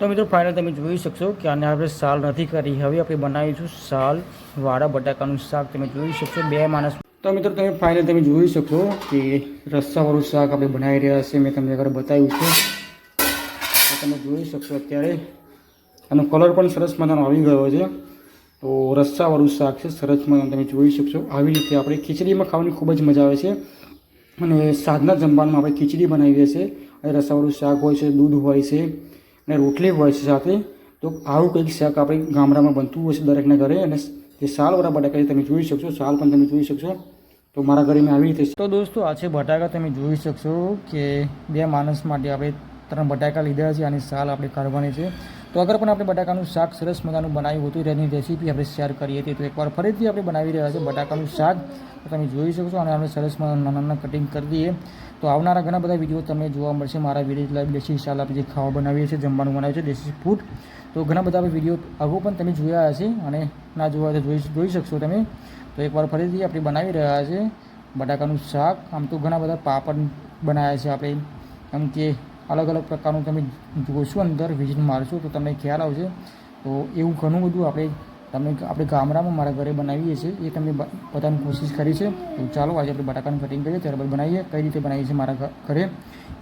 તો મિત્રો ફાઇનલ તમે જોઈ શકશો કે આને આપણે સાલ નથી કરી. હવે આપણે બનાવીશું સાલ વાળા બટાકાનું શાક. તમે જોઈ શકશો બે માણસ. તો મિત્રો, તમે ફાઇનલ તમે જોઈ શકશો કે રસ્સાવાળું શાક આપણે બનાવી રહ્યા છે. મેં તમને આગળ બતાવ્યું છે. તમે જોઈ શકશો અત્યારે. આનો કલર પણ સરસ મજાનો આવી ગયો છે. તો રસ્સાવાળું શાક છે, સરસ મજાનું તમે જોઈ શકશો. આવી રીતે આપણે ખીચડીમાં ખાવાની ખૂબ જ મજા આવે છે. અને સાંજના જમવાનમાં આપણે ખીચડી બનાવીએ છીએ. અને રસાવાળું શાક હોય છે, દૂધ હોય છે. અને રોટલી હોય છે સાથે, તો આવું કંઈક શાક આપણે ગામડામાં બનતું હોય છે દરેકના ઘરે, અને જે સાલવાળા બટાકા તમે જોઈ શકશો, સાલ પણ તમે જોઈ શકશો. તો મારા ઘરે મેં આવી રીતે તો દોસ્તો, આ છે બટાકા, તમે જોઈ શકશો કે બે માણસ માટે આપણે ત્રણ બટાકા લીધા છે અને સાલ આપણે કાઢવાની છે. તો અગર પણ આપણે બટાકાનું શાક સરસ મજાનું બનાવ્યું હતું. એની રેસીપી આપણે શેર કરીએ તો એકવાર ફરીથી આપણે બનાવી રહ્યા છીએ બટાકાનું શાક. તમે જોઈ શકશો અને આપણે સરસ નાના નાના કટિંગ કરી દઈએ. તો આવનારા ઘણા બધા વીડિયો તમને જોવા મળશે. મારા વીડિયો લાઈવ દેશી સ્ટાઇલ આપણે જે ખાવા બનાવીએ છીએ, જમવાનું બનાવીએ છીએ, દેશી ફૂડ તો ઘણા બધા વીડિયો અગાઉ પણ તમે જોયા હશે અને ના જોવા તો જોઈ જોઈ શકશો તમે. તો એકવાર ફરીથી આપણે બનાવી રહ્યા છીએ બટાકાનું શાક. આમ તો ઘણા બધા પાપડ બનાવ્યા છે આપણે. એમ કે અલગ અલગ પ્રકારનું તમે જોશો અંદર વિઝિટ મારશો, તો તમને ખ્યાલ આવશે. તો એવું ઘણું બધું આપણે તમે આપણે ગામડામાં મારા ઘરે બનાવીએ છીએ, એ તમે બધાની કોશિશ કરી છે. તો ચાલો આજે આપણે બટાકાનું કટિંગ કરીએ, ત્યારબાદ બનાવીએ, કઈ રીતે બનાવીએ છીએ મારા ઘરે,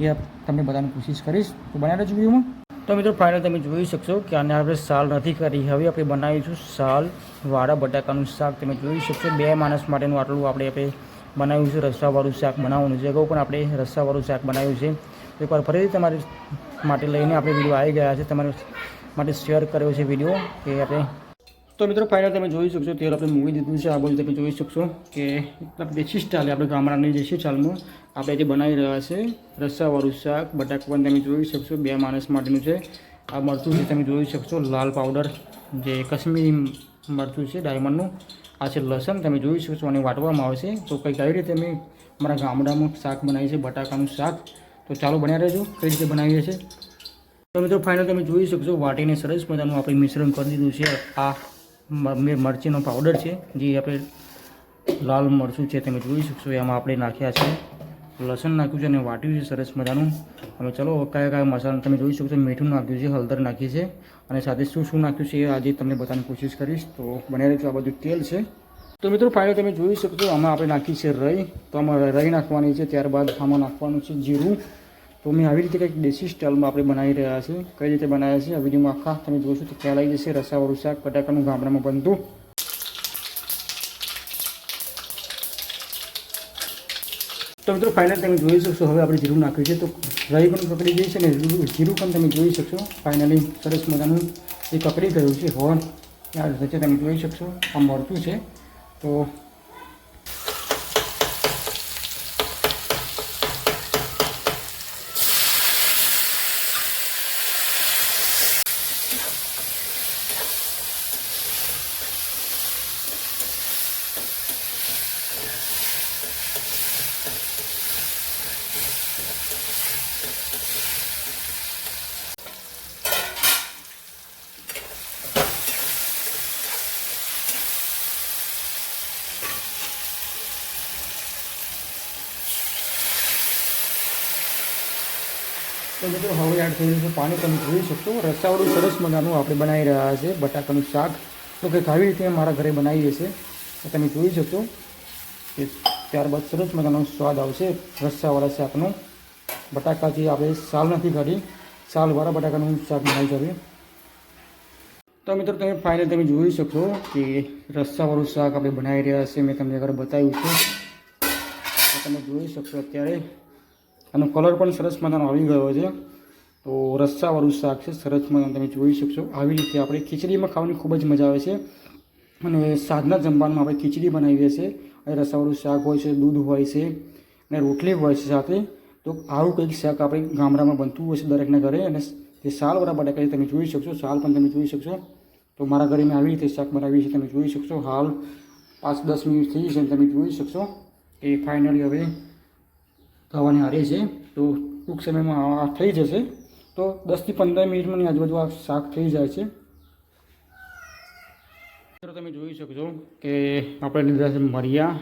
એ તમને બતાવવાની કોશિશ કરીશ. તો બનાવી રહેજો વિડીયોમાં? તો મિત્રો ફાઇનલ તમે જોઈ શકશો કે આને આપણે સાલ નથી કરી. હવે આપણે બનાવીશું સાલ વાળા બટાકાનું શાક. તમે જોઈ શકશો, બે માણસ માટેનું આટલું આપણે આપણે બનાવ્યું છે. રસ્સાવાળું શાક બનાવવાનું છે. અગાઉ પણ આપણે રસ્સાવાળું શાક બનાવ્યું છે. એકવાર ફરીથી તમારી માટે લઈને આપણે વીડિયો આવી ગયા છે. તમારે માટે શેર કર્યો છે વીડિયો કે આપણે તો મિત્રો ફાઇનલ તમે જોઈ શકશો તેલ આપણે મૂવી દીધું છે. આ બધું તમે જોઈ શકશો કે દેશી સ્ટાઇલ આપણે ગામડાની દેશી સ્ટાઇલમાં આપણે જે બનાવી રહ્યા છે. રસ્સાવાળું શાક, બટાકા પણ તમે જોઈ શકશો. બે માણસ માટેનું છે. આ મરચું છે, તમે જોઈ શકશો. લાલ પાવડર જે કશ્મીરી મરચું છે ડાયમંડનું આ છે લસણ, તમે જોઈ શકશો. અને વાટવામાં આવે છે. તો કંઈક આવી રીતે અમે મારા ગામડામાં શાક બનાવીએ છીએ બટાકાનું શાક. તો ચાલો બન્યા રહેજો, કઈ રીતે બનાવીએ છીએ. તો મિત્રો ફાઇનલ તમે જોઈ શકશો, વાટીને સરસ મજાનું આપણે મિશ્રણ કરી દીધું છે. આ મ- મરચીનો પાવડર છે, જે આપણે લાલ મરચું છે, તમે જોઈ શકશો, એમાં આપણે નાખ્યા છે. લસણ નાખ્યું છે અને વાટ્યું છે સરસ મજાનું. હવે ચલો, કયા કયા મસાલા તમે જોઈ શકશો, મીઠું નાખ્યું છે, હળદર નાખી છે, અને સાથે શું શું નાખ્યું છે એ આજે તમને બતાવવાની કોશિશ કરીશ. તો બને રહેજો, આ બધું તેલ છે. તો મિત્રો ફાઇનલ તમે જોઈ શકશો, આમાં આપણે નાખી છે રઈ. તો આમાં રઈ નાખવાની છે, ત્યારબાદ આમાં નાખવાનું છે જીરું. તો મેં આવી રીતે કંઈક દેશી સ્ટાઇલમાં આપણે બનાવી રહ્યા છીએ. કઈ રીતે બનાવ્યા છે આ વિડીયોમાં આખા તમે જોશો તો ખ્યાલ આવી જશે. રસાવાળું શાક, બટાકાનું ગામડામાં બનતું. તો મિત્રો ફાઇનલ તમે જોઈ શકશો. હવે આપણે જીરું નાખ્યું છે. તો રાઈ પણ પકડી ગઈ છે ને જીરું પણ તમે જોઈ શકશો. ફાઇનલી સરસ મજાનું એ પકડી ગયું છે. હોર્ન આ તમે જોઈ શકશો. આ મળતું છે. તો તો મિત્રો, હવે એડ થઈ છે, પાણી તમે જોઈ શકશો. રસાવાળું સરસ મજાનું આપણે બનાવી રહ્યા છે, બટાકાનું શાક. તો કંઈક આવી રીતે મારા ઘરે બનાવીએ છીએ તો તમે જોઈ શકશો કે ત્યારબાદ સરસ મજાનો સ્વાદ આવશે રસ્સાવાળા શાકનો. બટાકાથી આપણે સાલ નથી કાઢી, સાલવાળા બટાકાનું શાક બનાવી શકીએ. તો મિત્રો, તમે ફાઇનલ તમે જોઈ શકશો કે રસ્સાવાળું શાક આપણે બનાવી રહ્યા છે. મેં તમને આગળ બતાવ્યું છે. તમે જોઈ શકશો અત્યારે આનો કલર પણ સરસ મજાનો આવી ગયો છે. તો રસ્સાવાળું શાક છે, સરસ મજાનું તમે જોઈ શકશો. આવી રીતે આપણે ખીચડીમાં ખાવાની ખૂબ જ મજા આવે છે. અને સાંજના જમવાનું આપણે ખીચડી બનાવીએ છીએ. અને રસાવાળું શાક હોય છે, દૂધ હોય છે, અને રોટલી હોય છે સાથે. તો આવું કંઈક શાક આપણે ગામડામાં બનતું હોય છે દરેકના ઘરે. અને તે સાલવાળા બટાકા તમે જોઈ શકશો, સાલ પણ તમે જોઈ શકશો. તો મારા ઘરે મેં આવી રીતે શાક બનાવી છે, તમે જોઈ શકશો. હાલ પાંચ દસ મિનિટ થઈ છે તમે જોઈ શકશો. કે ફાઇનલી હવે થવાની હારી છે. તો ટૂંક સમયમાં આ થઈ જશે. તો દસથી પંદર મિનિટમાંની આજુબાજુ આ શાક થઈ જાય છે. મિત્રો, તમે જોઈ શકશો કે આપણે લીધા છે મરિયા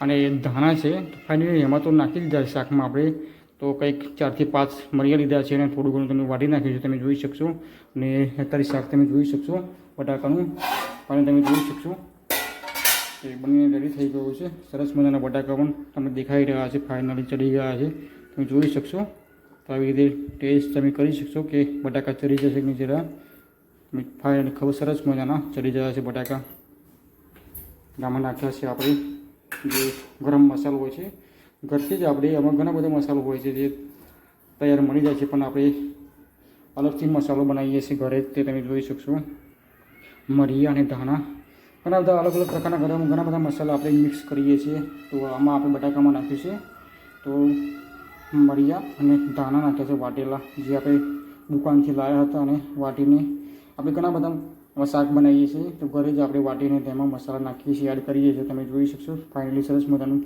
અને ધાણા છે. ફાઇનલી એમાં તો નાખી દીધા શાકમાં આપણે. તો કંઈક ચારથી પાંચ મરિયા લીધા છે અને થોડું ઘણું તમે વાટી નાખ્યું છે. તમે જોઈ શકશો. અને અત્યારે શાક તમે જોઈ શકશો. બટાકાનું. પાણી તમે જોઈ શકશો. એ બંને રેડી થઈ ગયું છે. સરસ મજાના બટાકા પણ તમને દેખાઈ રહ્યા છે. ફાઇનલી ચડી ગયા છે. તમે જોઈ શકશો. તો આવી રીતે ટેસ્ટ તમે કરી શકશો કે બટાકા ચડી જશે કે જરા ફાઇનલી ખબર સરસ મજાના ચડી ગયા છે બટાકા. ગામમાં નાખ્યા છે આપણે જે ગરમ મસાલો હોય છે. ઘરથી જ આપણે એમાં ઘણા બધા મસાલો હોય છે જે તૈયાર મળી જાય છે. પણ આપણે અલગથી મસાલો બનાવીએ છીએ ઘરે તે તમે જોઈ શકશો. મરી અને ધાણા. ઘણા બધા અલગ અલગ પ્રકારના ઘરમાં ઘણા બધા મસાલા આપણે મિક્સ કરીએ છીએ. તો આમાં આપણે બટાકામાં નાખ્યું છે તો મરિયા અને ધાણા નાખ્યા છે વાટેલા, જે આપણે દુકાનથી લાવ્યા હતા અને વાટીને આપણે ઘણા બધા શાક બનાવીએ છીએ. તો ઘરે જ આપણે વાટીને તેમાં મસાલા નાખીએ છીએ. એડ કરીએ છીએ. તમે જોઈ શકશો. ફાઇનલી સરસ મજાનું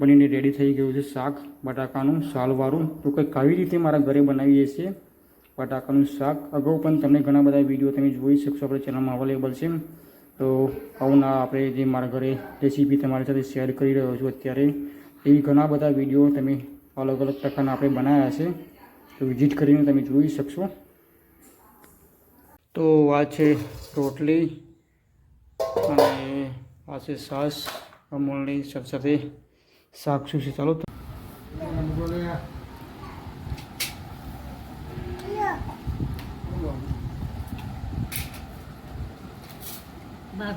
બનીને રેડી થઈ ગયું છે શાક. બટાકાનું સાલવાળું તો કંઈક આવી રીતે મારા ઘરે બનાવીએ છીએ બટાકાનું શાક. અગાઉ પણ તમને ઘણા બધા વીડિયો તમે જોઈ શકશો. આપણે ચેનલમાં અવેલેબલ છે. તો આવું ના આપણે જે મારા ઘરે રેસીપી તમારી સાથે શેર કરી રહ્યો છું અત્યારે એવી ઘણા બધા વીડિયો તમે અલગ અલગ પ્રકારના આપણે બનાવ્યા છે. તો વિઝિટ કરીને તમે જોઈ શકશો. તો આ છે રોટલી અને આ છે સાસ અમૂલની સાથે સાથે શાક શું છે ચાલો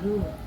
rua.